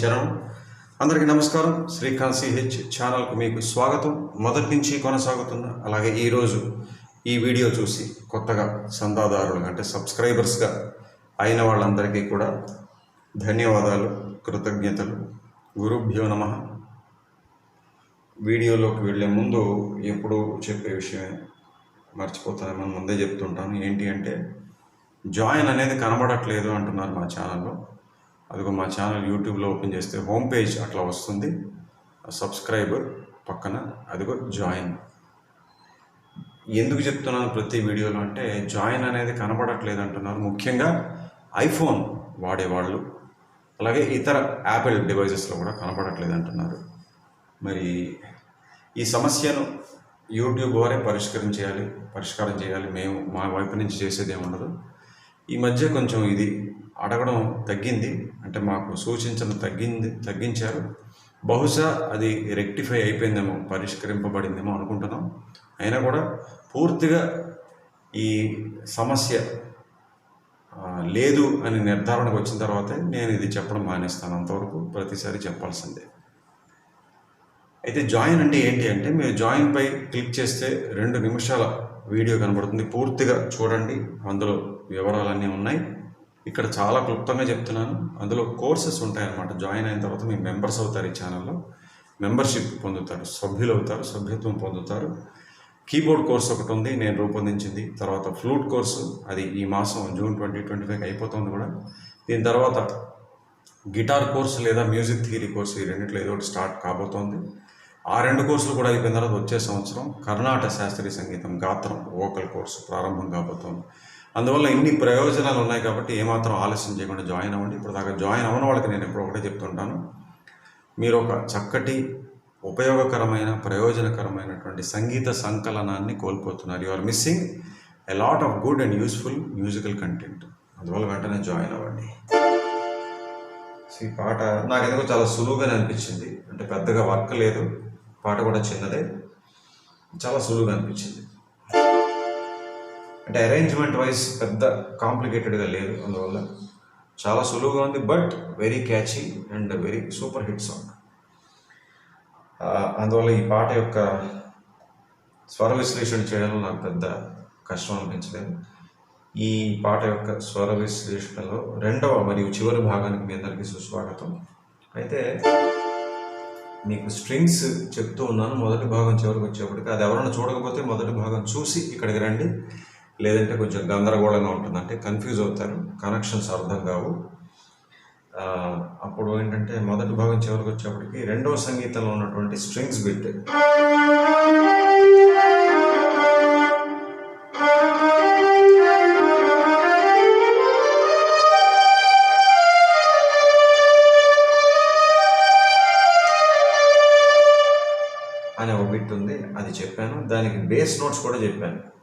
చరణ్ అందరికీ నమస్కారం. శ్రీకాంత్ సిహెచ్ ఛానల్కు మీకు స్వాగతం. మొదటి నుంచి కొనసాగుతున్న అలాగే ఈరోజు ఈ వీడియో చూసి కొత్తగా సందాదారులు అంటే సబ్స్క్రైబర్స్గా అయిన వాళ్ళందరికీ కూడా ధన్యవాదాలు కృతజ్ఞతలు. గురుభ్యో నమ. వీడియోలోకి వెళ్ళే ముందు ఎప్పుడు చెప్పే విషయమే మర్చిపోతానేమో ముందే చెప్తుంటాను. ఏంటి అంటే జాయిన్ అనేది కనబడట్లేదు అంటున్నారు మా ఛానల్లో. అదిగో మా ఛానల్ యూట్యూబ్లో ఓపెన్ చేస్తే హోమ్ పేజ్ అట్లా వస్తుంది. సబ్స్క్రైబర్ పక్కన అదిగో జాయిన్. ఎందుకు చెప్తున్నాను ప్రతి వీడియోలో అంటే జాయిన్ అనేది కనబడట్లేదు అంటున్నారు. ముఖ్యంగా ఐఫోన్ వాడేవాళ్ళు అలాగే ఇతర యాపిల్ డివైజెస్లో కూడా కనబడట్లేదు అంటున్నారు. మరి ఈ సమస్యను యూట్యూబ్ వారే పరిష్కరించేయాలి పరిష్కారం చేయాలి. మేము మా వైపు నుంచి చేసేది ఏముండదు. ఈ మధ్య కొంచెం ఇది అడగడం తగ్గింది. అంటే మాకు సూచించడం తగ్గింది తగ్గించారు. బహుశా అది రెక్టిఫై అయిపోయిందేమో పరిష్కరింపబడిందేమో అనుకుంటున్నాం. అయినా కూడా పూర్తిగా ఈ సమస్య లేదు అని నిర్ధారణకు వచ్చిన తర్వాతే నేను ఇది చెప్పడం మానేస్తాను అంతవరకు ప్రతిసారి చెప్పాల్సిందే. అయితే జాయిన్ అంటే ఏంటి అంటే మీరు జాయిన్ పై క్లిక్ చేస్తే రెండు నిమిషాల వీడియో కనబడుతుంది. పూర్తిగా చూడండి అందులో వివరాలన్నీ ఉన్నాయి. ఇక్కడ చాలా క్లుప్తంగా చెప్తున్నాను. అందులో కోర్సెస్ ఉంటాయన్నమాట. జాయిన్ అయిన తర్వాత మీ మెంబర్స్ అవుతారు ఈ ఛానల్లో. మెంబర్షిప్ పొందుతారు సభ్యులు అవుతారు సభ్యత్వం పొందుతారు. కీబోర్డ్ కోర్స్ ఒకటి ఉంది నేను రూపొందించింది. తర్వాత ఫ్లూట్ కోర్సు అది ఈ మాసం జూన్ ట్వంటీ ట్వంటీ ఫైవ్ అయిపోతుంది కూడా. దీని తర్వాత గిటార్ కోర్సు లేదా మ్యూజిక్ థియరీ కోర్సు ఈ రెండిట్లో ఏదో ఒకటి స్టార్ట్ కాబోతోంది. ఆ రెండు కోర్సులు కూడా అయిపోయిన తర్వాత వచ్చే సంవత్సరం కర్ణాటక శాస్త్రీయ సంగీతం గాత్రం వోకల్ కోర్సు ప్రారంభం కాబోతోంది. అందువల్ల ఇన్ని ప్రయోజనాలు ఉన్నాయి కాబట్టి ఏమాత్రం ఆలస్యం చేయకుండా జాయిన్ అవ్వండి. ఇప్పుడు దాకా జాయిన్ అవ్వని వాళ్ళకి నేను ఎప్పుడు ఒకటే చెప్తుంటాను. మీరు ఒక చక్కటి ఉపయోగకరమైన ప్రయోజనకరమైనటువంటి సంగీత సంకలనాన్ని కోల్పోతున్నారు. You are missing a lot of good and useful musical content అందువల్ల వెంటనే జాయిన్ అవ్వండి. సో ఈ పాట నాకు ఎందుకో చాలా సులువుగానే అనిపించింది. అంటే పెద్దగా వర్క్ లేదు. పాట కూడా చిన్నదే. చాలా సులువుగా అనిపించింది. అంటే అరేంజ్మెంట్ వైజ్ పెద్ద కాంప్లికేటెడ్గా లేదు అందువల్ల చాలా సులువుగా ఉంది but very catchy and very super hit song అందువల్ల ఈ పాట యొక్క స్వర విశ్లేషణ చేయడంలో నాకు పెద్ద కష్టం అనిపించలేదు. ఈ పాట యొక్క స్వర విశ్లేషణలో రెండవ మరియు చివరి భాగానికి మీ అందరికీ సుస్వాగతం. అయితే మీకు స్ట్రింగ్స్ చెప్తూ ఉన్నాను మొదటి భాగం చివరికి వచ్చేప్పటికి. అది ఎవరైనా చూడకపోతే మొదటి భాగం చూసి ఇక్కడికి రండి. లేదంటే కొంచెం గందరగోళంగా ఉంటుందంటే కన్ఫ్యూజ్ అవుతారు. కనెక్షన్స్ అర్థం కావు. అప్పుడు ఏంటంటే మొదటి భాగం చివరికి వచ్చేప్పటికి రెండవ సంగీతంలో ఉన్నటువంటి స్ట్రింగ్స్ బిట్ అనే ఒక బిట్ ఉంది. అది చెప్పాను. దానికి బేస్ నోట్స్ కూడా చెప్పాను.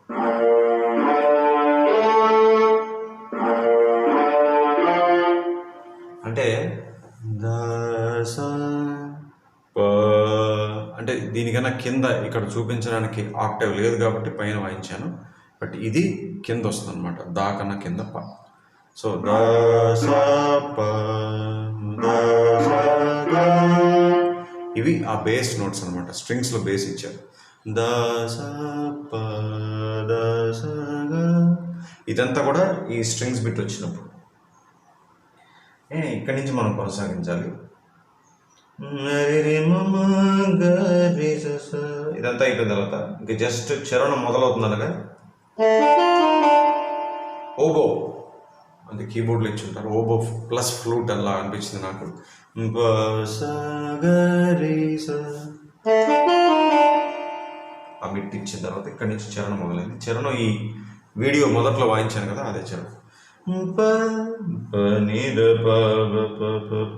పైన కింద ఇక్కడ చూపించడానికి ఆక్టేవ్ లేదు కాబట్టి పైన వాయించాను. బట్ ఇది కింద వస్తుంది అనమాట దా కన్నా కింద ప. సో దా ఇవి ఆ బేస్ నోట్స్ అనమాట స్ట్రింగ్స్లో బేస్ ఇచ్చారు. ప ఇదంతా కూడా ఈ స్ట్రింగ్స్ బిట్ వచ్చినప్పుడు. ఏ, ఇక్కడి నుంచి మనం కొనసాగించాలి. మమ ఇదంతా అయిపోయిన తర్వాత ఇంక జస్ట్ చరణం మొదలవుతుంది అనగా ఓబో అంటే కీబోర్డ్లో ఇచ్చి ఉంటారు ఓబో ప్లస్ ఫ్లూట్ అలా అనిపించింది నాకు బ, స, గ, రి, ఆ బిట్ ఇచ్చిన తర్వాత ఇక్కడి నుంచి చరణం మొదలైంది చరణం ఈ వీడియో మొదట్లో వాయించాను కదా అదే చరణం ప ప ని ద ప ప ప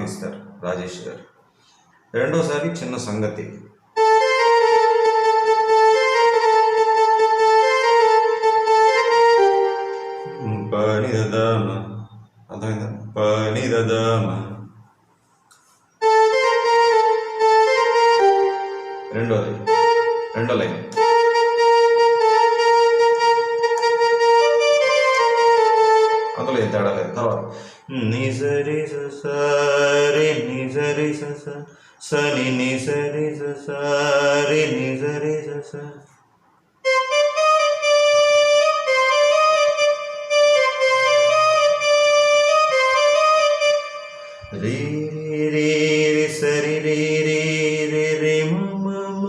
ఒక రాజేష్ గారు. రెండోసారి చిన్న సంగతి. పని దదామ అర్థమైందా? పని దదామ రెండోది. రెండో లైన్. అందులో ఏం తేడా లేదు. తర్వాత. నిజరి సరి నిజరి సని నిజరి సరి నిజరి స రీ రీ రి సరి రీ రీ రే రే మ మ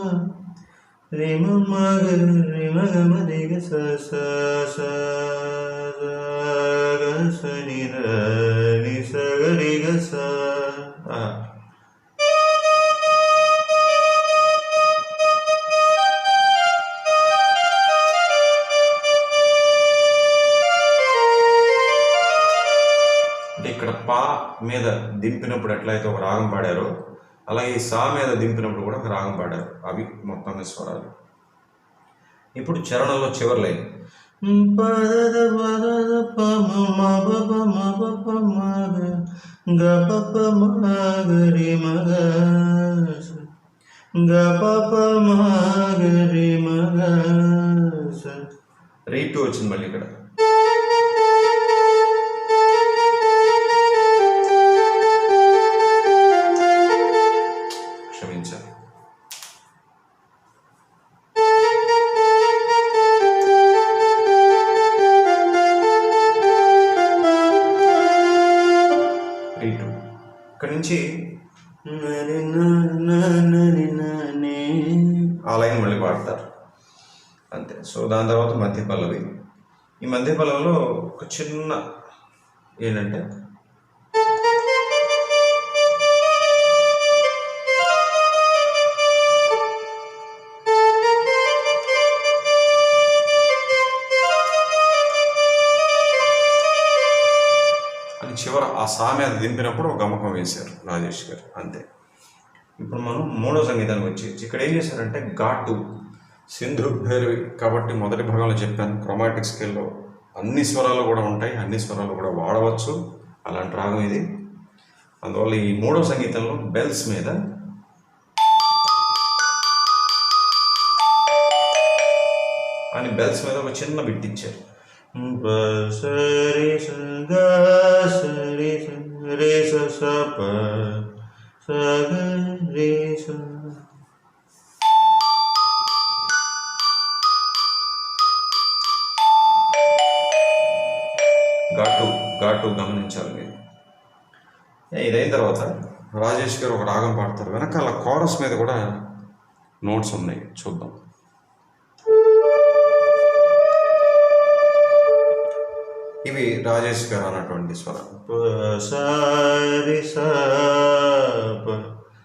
రే మ మ గ రే మ గ మ రే గ స స స స దింపినప్పుడు ఎట్లయితే ఒక రాగం పాడారో అలాగే ఈ సా మీద దింపినప్పుడు కూడా ఒక రాగం పాడారు అవి మొత్తంగా స్వరాలు. ఇప్పుడు చరణంలో చివరి లైన్. పదద వచ్చింది మళ్ళీ ఇక్కడ. సో దాని తర్వాత మధ్య పల్లవి. ఈ మధ్య పల్లవిలో ఒక చిన్న ఏంటంటే? అని చివర ఆ సామె అది దింపినప్పుడు ఒక గమకం వేశారు రాజేష్ గారు అంతే. ఇప్పుడు మనం మూడో సంగీతానికి వచ్చేసి ఇక్కడ ఏం చేశారంటే ఘాటు సింధు భైరవి కాబట్టి మొదటి భాగంలో చెప్పాను క్రొమాటిక్ స్కేల్లో అన్ని స్వరాలు కూడా ఉంటాయి అన్ని స్వరాలు కూడా వాడవచ్చు. అలాంటి రాగం ఇది. అందువల్ల ఈ మూడో సంగీతంలో బెల్స్ మీద అని బెల్స్ మీద ఒక చిన్న బిట్ ఇచ్చారు. స గ రే స రే స పాటు గమనించాలి మీరు. ఇదైన తర్వాత రాజేష్ గారు ఒక రాగం పాడతారు. వెనకాల కోరస్ మీద కూడా నోట్స్ ఉన్నాయి. చూద్దాం. ఇవి రాజేష్ గారు అన్నటువంటి స్వరం.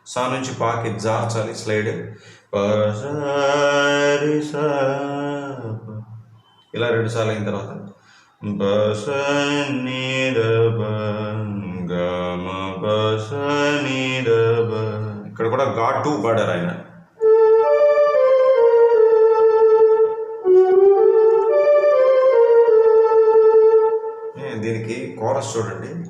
సా నుంచి పాకి జార్చాలి స్లైడ్. స ఇలా రెండు సార్లు అయిన తర్వాత ఇక్కడ కూడా ఘాటు పాడారు ఆయన. దీనికి కోరస్ చూడండి.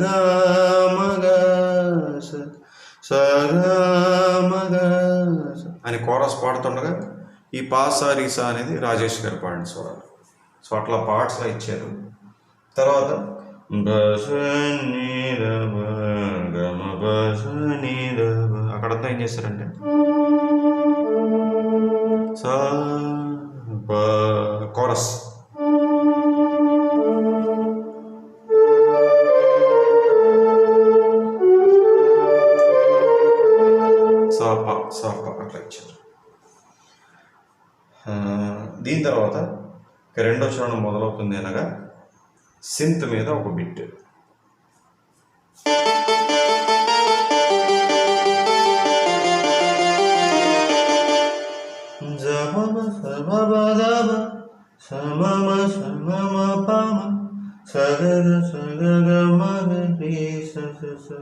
సగ మగ స మగ అని కోరస్ పాడుతుండగా ఈ పాసా రీసా అనేది రాజేష్ గారు పాడిన స్వరాలు సో అట్లా పార్ట్స్లో ఇచ్చారు. తర్వాత బస గమ అక్కడంతా ఏం చేస్తారంటే? సా కోరస్. దీని తర్వాత రెండో చరణం మొదలవుతుంది అనగా సింత్ మీద ఒక బిట్. సమమ సమమ పామ సగర సగర మగ స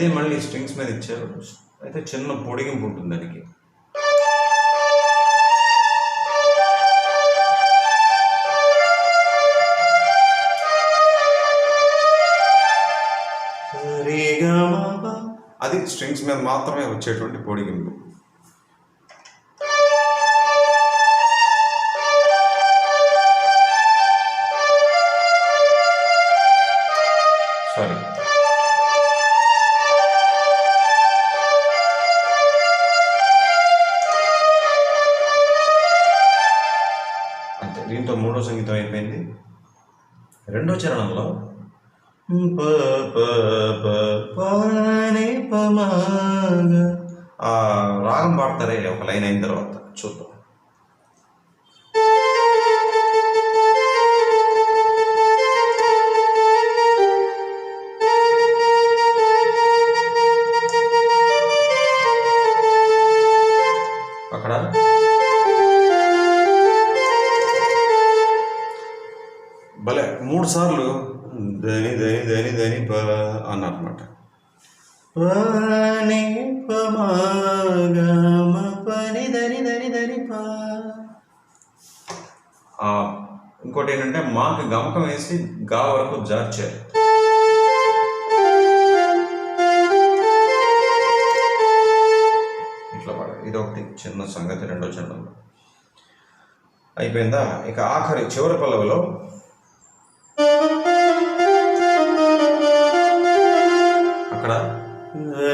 అదే మళ్ళీ స్ట్రింగ్స్ మీద ఇచ్చారు. అయితే చిన్న పొడిగింపు ఉంటుంది దానికి. అది స్ట్రింగ్స్ మీద మాత్రమే వచ్చేటువంటి పొడిగింపు. రెండో చరణంలో ప ఆ రాగం పాడతారే ఒక లైన్ అయిన తర్వాత చూద్దాం. భలే మూడు సార్లు దని దని దని దని ప అన్నమాట పని పని దని దని దని ప ఇంకోటి ఏంటంటే మాకు గమకం వేసి గా వరకు జార్చారు. ఇట్లా ఇది ఒకటి చిన్న సంగతి రెండో చిన్న అయిపోయిందా? ఇక ఆఖరి చివరి పల్లవిలో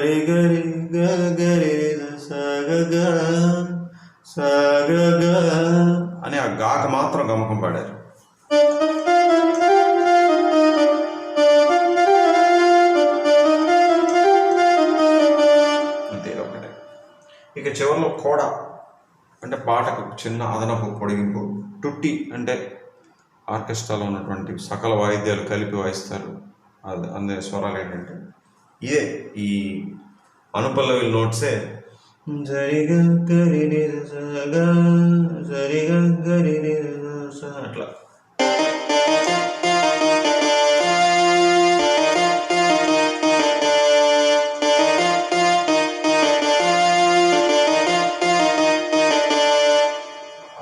గరి గరి గరి సగగ సగ సగ అని ఆ గాక మాత్రం గమకం పాడారు. అంతే ఒకటే. ఇక చివరిలో కోడ అంటే పాటకు చిన్న అదనపు పొడిగింపు టుట్టి అంటే ఆర్కెస్ట్రాలో ఉన్నటువంటి సకల వాయిద్యాలు కలిపి వాయిస్తారు. అది అందే స్వరాలు ఏంటంటే ఇదే ఈ అనుపల్లవి నోట్సే. జరిగా గరి సరిగా గరి అట్లా.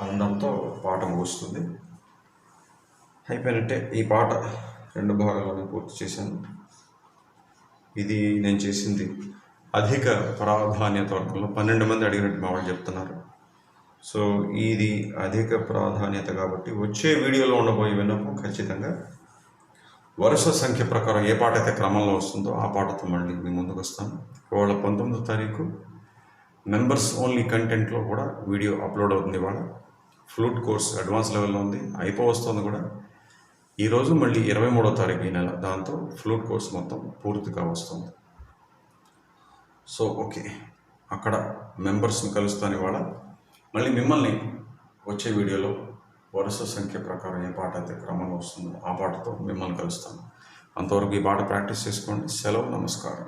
అనడంతో పాట ముగుస్తుంది. అయిపోయినట్టే ఈ పాట రెండు భాగాలను పూర్తి చేశాను. ఇది నేను చేసింది అధిక ప్రాధాన్యత వర్గంలో పన్నెండు మంది అడిగినట్టు మా వాళ్ళు చెప్తున్నారు. సో ఇది అధిక ప్రాధాన్యత కాబట్టి వచ్చే వీడియోలో ఉండబోయే విన్నపం ఖచ్చితంగా వరుస సంఖ్య ప్రకారం ఏ పాట అయితే క్రమంలో వస్తుందో ఆ పాటతో మళ్ళీ మీ ముందుకు వస్తాను. ఇవాళ పంతొమ్మిదో తారీఖు మెంబర్స్ ఓన్లీ కంటెంట్లో కూడా వీడియో అప్లోడ్ అవుతుంది ఇవాళ. ఫ్లూట్ కోర్స్ అడ్వాన్స్ లెవెల్లో ఉంది. అయిపో వస్తుంది కూడా. ఈరోజు మళ్ళీ ఇరవై మూడో తారీఖు ఈ నెల. దాంతో ఫ్లూట్ కోర్స్ మొత్తం పూర్తిగా వస్తుంది. So okay. అక్కడ మెంబర్స్ని కలుస్తాను ఇవాళ. మళ్ళీ మిమ్మల్ని వచ్చే వీడియోలో వరుస సంఖ్య ప్రకారం ఏ పాట అయితే క్రమంలో వస్తుందో ఆ పాటతో మిమ్మల్ని కలుస్తాను. అంతవరకు ఈ పాట ప్రాక్టీస్ చేసుకోండి. సెలవు నమస్కారం.